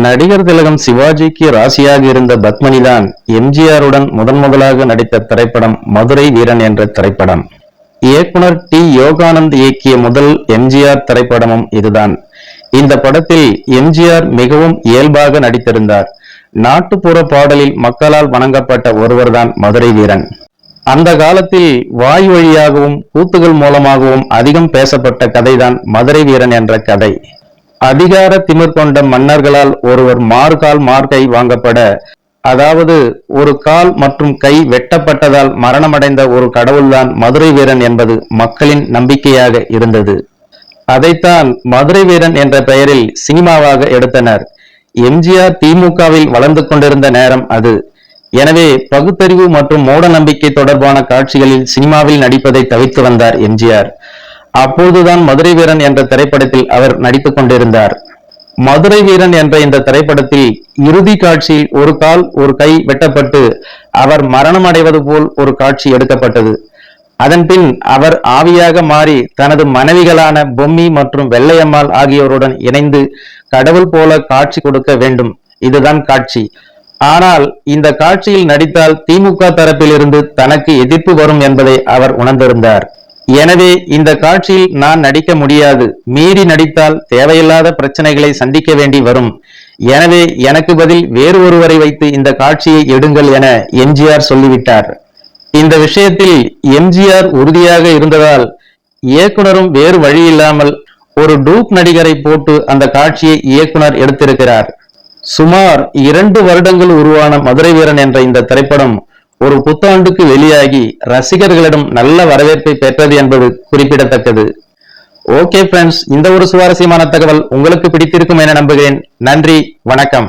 நடிகர் திலகம் சிவாஜிக்கு ராசியாக இருந்த பத்மனிதான் எம்ஜிஆருடன் முதன் முதலாக நடித்த திரைப்படம் மதுரை வீரன் என்ற திரைப்படம். இயக்குனர் டி. யோகானந்த் இயக்கிய முதல் எம்ஜிஆர் திரைப்படமும் இதுதான். இந்த படத்தில் எம்ஜிஆர் மிகவும் இயல்பாக நடித்திருந்தார். நாட்டுப்புற பாடலில் மக்களால் வணங்கப்பட்ட ஒருவர்தான் மதுரை வீரன். அந்த காலத்தில் வாய் வழியாகவும் கூத்துகள் மூலமாகவும் அதிகம் பேசப்பட்ட கதைதான் மதுரை வீரன் என்ற கதை. அதிகார திமிர் கொண்ட மன்னர்களால் ஒருவர் மார்கால் மார்கை வாங்கப்பட அதாவது ஒரு கால் மற்றும் கை வெட்டப்பட்டதால் மரணமடைந்த ஒரு கடவுள்தான் மதுரை வீரன் என்பது மக்களின் நம்பிக்கையாக இருந்தது. அதைத்தான் மதுரை வீரன் என்ற பெயரில் சினிமாவாக எடுத்தனர். எம்ஜிஆர் திமுகவில் வளர்ந்து கொண்டிருந்த நேரம் அது. எனவே பகுத்தறிவு மற்றும் மூட நம்பிக்கை தொடர்பான காட்சிகளில் சினிமாவில் நடிப்பதை தவிர்த்து வந்தார் எம்ஜிஆர். அப்போதுதான் மதுரை வீரன் என்ற திரைப்படத்தில் அவர் நடித்துக் கொண்டிருந்தார். மதுரை வீரன் என்ற இந்த திரைப்படத்தில் இறுதி காட்சியில் ஒரு கால் ஒரு கை வெட்டப்பட்டு அவர் மரணம் அடைவது போல் ஒரு காட்சி எடுக்கப்பட்டது. அதன்பின் அவர் ஆவியாக மாறி தனது மனைவிகளான பொம்மி மற்றும் வெள்ளையம்மாள் ஆகியோருடன் இணைந்து கடவுள் போல காட்சி கொடுக்க வேண்டும். இதுதான் காட்சி. ஆனால் இந்த காட்சியில் நடித்தால் திமுக தரப்பிலிருந்து தனக்கு எதிர்ப்பு வரும் என்பதை அவர் உணர்ந்திருந்தார். எனவே இந்த காட்சியில் நான் நடிக்க முடியாது. மீறி நடித்தால் தேவையில்லாத பிரச்சனைகளை சந்திக்க வேண்டி வரும். எனவே எனக்கு பதில் வேறு ஒருவரை வைத்து இந்த காட்சியை எடுங்கள் என எம்ஜிஆர் சொல்லிவிட்டார். இந்த விஷயத்தில் எம்ஜிஆர் உறுதியாக இருந்ததால் இயக்குனரும் வேறு வழி இல்லாமல் ஒரு டூப் நடிகரை போட்டு அந்த காட்சியை இயக்குனர் எடுத்திருக்கிறார். சுமார் இரண்டு வருடங்கள் உருவான மதுரை வீரன் என்ற இந்த திரைப்படம் ஒரு புத்தாண்டுக்கு வெளியாகி ரசிகர்களிடம் நல்ல வரவேற்பை பெற்றது என்பது குறிப்பிடத்தக்கது. ஓகே ஃப்ரெண்ட்ஸ் இந்த ஒரு சுவாரஸ்யமான தகவல் உங்களுக்கு பிடித்திருக்கும் என நம்புகிறேன். நன்றி வணக்கம்.